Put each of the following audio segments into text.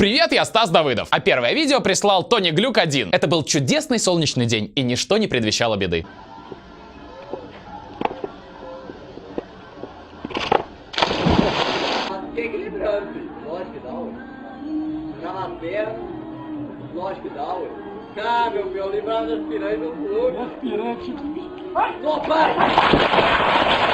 Привет, я Стас Давыдов. А первое видео прислал Тони Глюк 1. Это был чудесный солнечный день, и ничто не предвещало беды. Cá, meu filho, livrar das piranhas do. Não, para!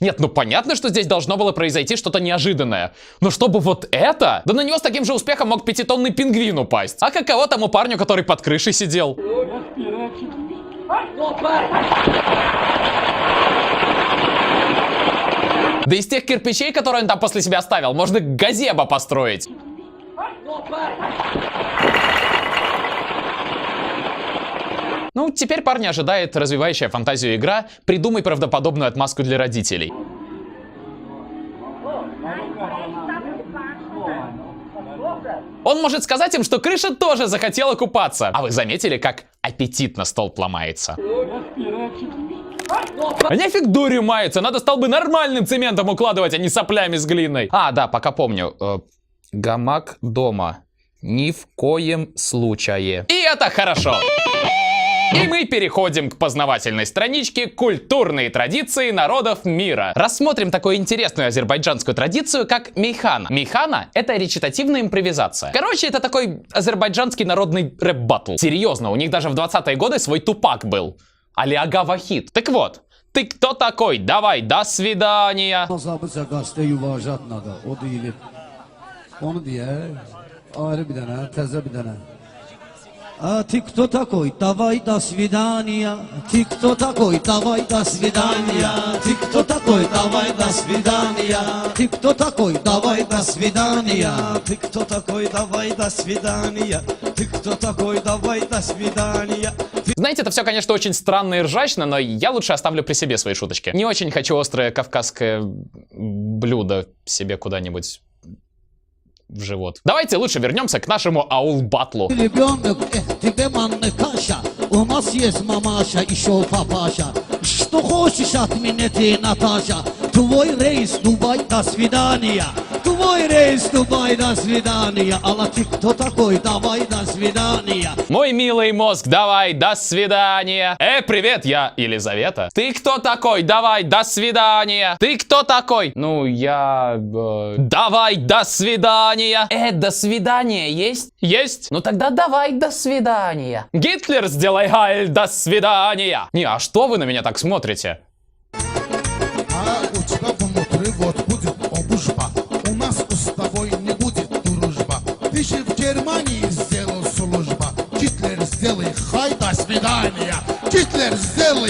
Нет, ну понятно, что здесь должно было произойти что-то неожиданное. Но чтобы вот это? Да на него с таким же успехом мог пятитонный пингвин упасть. А каково тому парню, который под крышей сидел? Да из тех кирпичей, которые он там после себя оставил, можно газеба построить. Ну, теперь парня ожидает развивающая фантазию игра «Придумай правдоподобную отмазку для родителей». Он может сказать им, что крыша тоже захотела купаться. А вы заметили, как аппетитно столб ломается? А нефиг дурью мается, надо столбы нормальным цементом укладывать, а не соплями с глиной. А, да, пока помню. Э, гамак дома. Ни в коем случае. И это хорошо. И мы переходим к познавательной страничке «Культурные традиции народов мира». Рассмотрим такую интересную азербайджанскую традицию, как мейхана. Мейхана — это речитативная импровизация. Короче, это такой азербайджанский народный рэп-баттл. Серьезно, у них даже в 20-е годы свой тупак был. Али Ага Вахид. Так вот, ты кто такой? Давай, до свидания. Onu. А ты кто такой? Давай до свидания. Ты кто такой? Давай до свидания. Ты кто такой? Давай до свидания. Ты кто такой? Давай до свидания. Ты кто такой? Давай до свидания. Ты кто такой? Давай до свидания. Знаете, это все, конечно, очень странно и ржачно, но я лучше оставлю при себе свои шуточки. Не очень хочу острое кавказское блюдо себе куда-нибудь в живот. Давайте лучше вернемся к нашему аул-батлу. Ребенок, эх, тебе манны каша. У нас есть мамаша шоу папаша. Что хочешь от меня ты, Наташа? Твой рейс, Дубай, до свидания. Твой рейс, Дубай, до свидания. Алла, ты кто такой? Давай, до свидания. Мой милый мозг, давай, до свидания. Э, привет, я Елизавета. Ты кто такой? Давай, до свидания. Ты кто такой? Ну, я... э, Давай, до свидания. Э, до свидания есть? Есть? Ну тогда давай, до свидания. Гитлер, сделай гайль, до свидания. Не, а что вы на меня так смотрите?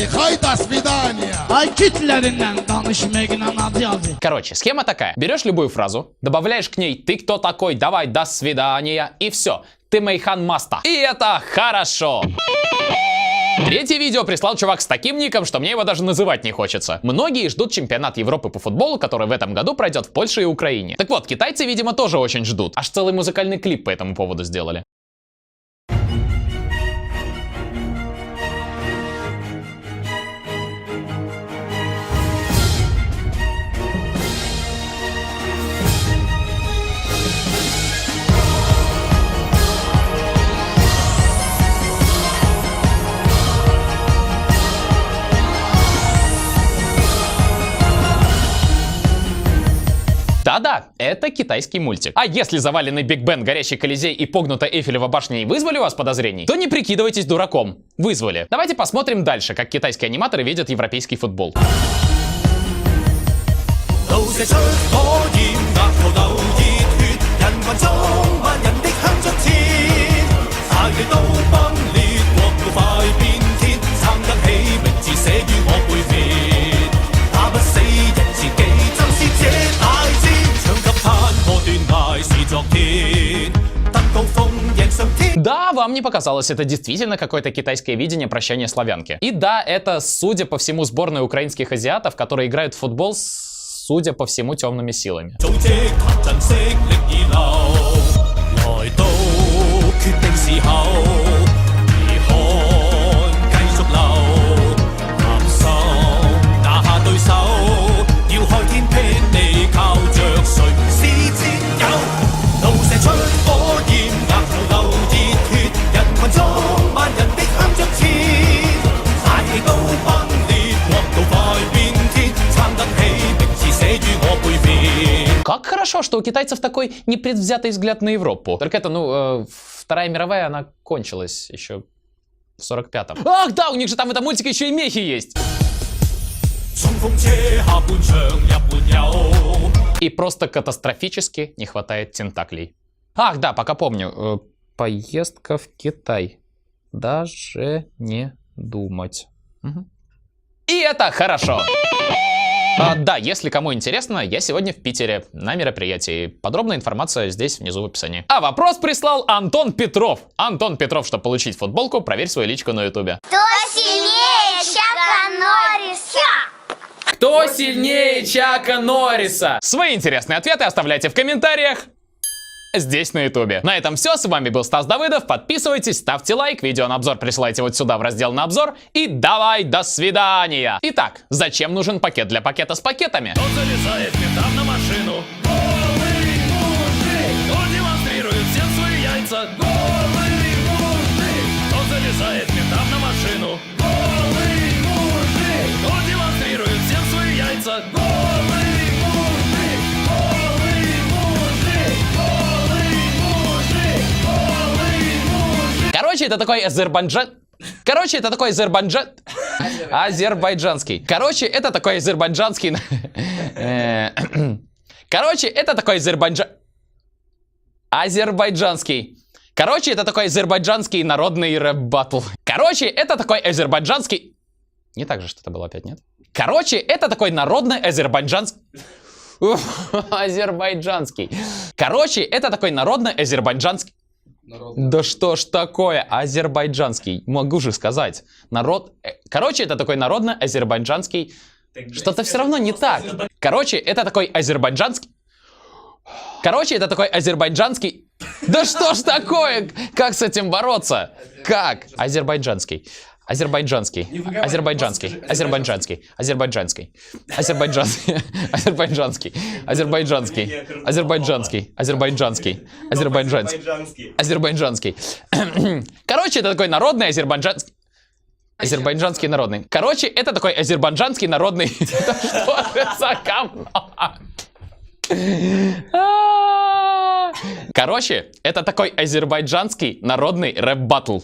Хай, до свидания Ay kitlerinden danışmayla adı yazı. Короче, схема такая. Берешь любую фразу, добавляешь к ней «ты кто такой, давай, до свидания» и все. Ты Мейхан Маста. И это хорошо. Третье видео прислал чувак с таким ником, что мне его даже называть не хочется. Многие ждут чемпионат Европы по футболу, который в этом году пройдет в Польше и Украине. Так вот, китайцы, видимо, тоже очень ждут. Аж целый музыкальный клип по этому поводу сделали. Да-да, это китайский мультик. А если заваленный Биг Бен, горящий Колизей и погнутая Эйфелева башня не вызвали у вас подозрений, то не прикидывайтесь дураком. Вызвали. Давайте посмотрим дальше, как китайские аниматоры видят европейский футбол. 路射出火焰，额头流热血，人群中万人的向着前，大地都崩裂，国要快变天，撑得起名字写于我背 Вам не показалось, это действительно какое-то китайское видение прощания славянки. И да, это, судя по всему, сборная украинских азиатов, которые играют в футбол, с- судя по всему, темными силами. Как хорошо, что у китайцев такой непредвзятый взгляд на Европу. Только это, ну, э, Вторая мировая, она кончилась еще в 45-м. Ах, да, у них же там в этом мультике еще и мехи есть. И просто катастрофически не хватает тентаклей. Ах, да, пока помню. Э, поездка в Китай. Даже не думать. Угу. И это хорошо. А, да, если кому интересно, я сегодня в Питере на мероприятии. Подробная информация здесь внизу в описании. А вопрос прислал Антон Петров. Антон Петров, чтобы получить футболку, проверь свою личку на ютубе. Кто сильнее Чака Норриса? Кто сильнее Чака Норриса? Свои интересные ответы оставляйте в комментариях здесь на ютубе. На этом все, с вами был Стас Давыдов, подписывайтесь, ставьте лайк, видео на обзор присылайте вот сюда в раздел на обзор и давай, до свидания. Итак, зачем нужен пакет для пакета с пакетами? Кто залезает метам машину? Голый мужик! Кто демонстрирует всем свои яйца? Короче, это такой Азербайджан... Короче, это такой Азербайджан... Азербайджанский. Короче, это такой азербайджанский... э, Короче, это такой Азербайджан... Азербайджанский. Короче, это такой азербайджанский народный рэп-баттл. Короче, это такой азербайджанский... Не так же что-то было опять, нет? Короче, это такой народный азербайджанский... Азербайджанский. Короче, это такой народный азербайджанский... Да что ж такое, азербайджанский, могу же сказать. Народ... э, Короче, это такой народно азербайджанский... Что-то все равно не так. Короче, это такой азербайджанский... Короче, это такой азербайджанский... Да что ж такое? Как с этим бороться? Как? Азербайджанский. Азербайджанский. Азербайджанский. Азербайджанский. Азербайджанский. Азербайджанский. Азербайджанский. Азербайджанский. Азербайджанский. Азербайджанский. Азербайджанский. Азербайджанский. Короче, это такой народный азербайджанский... Азербайджанский народный. Короче, это такой азербайджанский народный... Что это за говно? Короче, это такой азербайджанский народный рэп-баттл.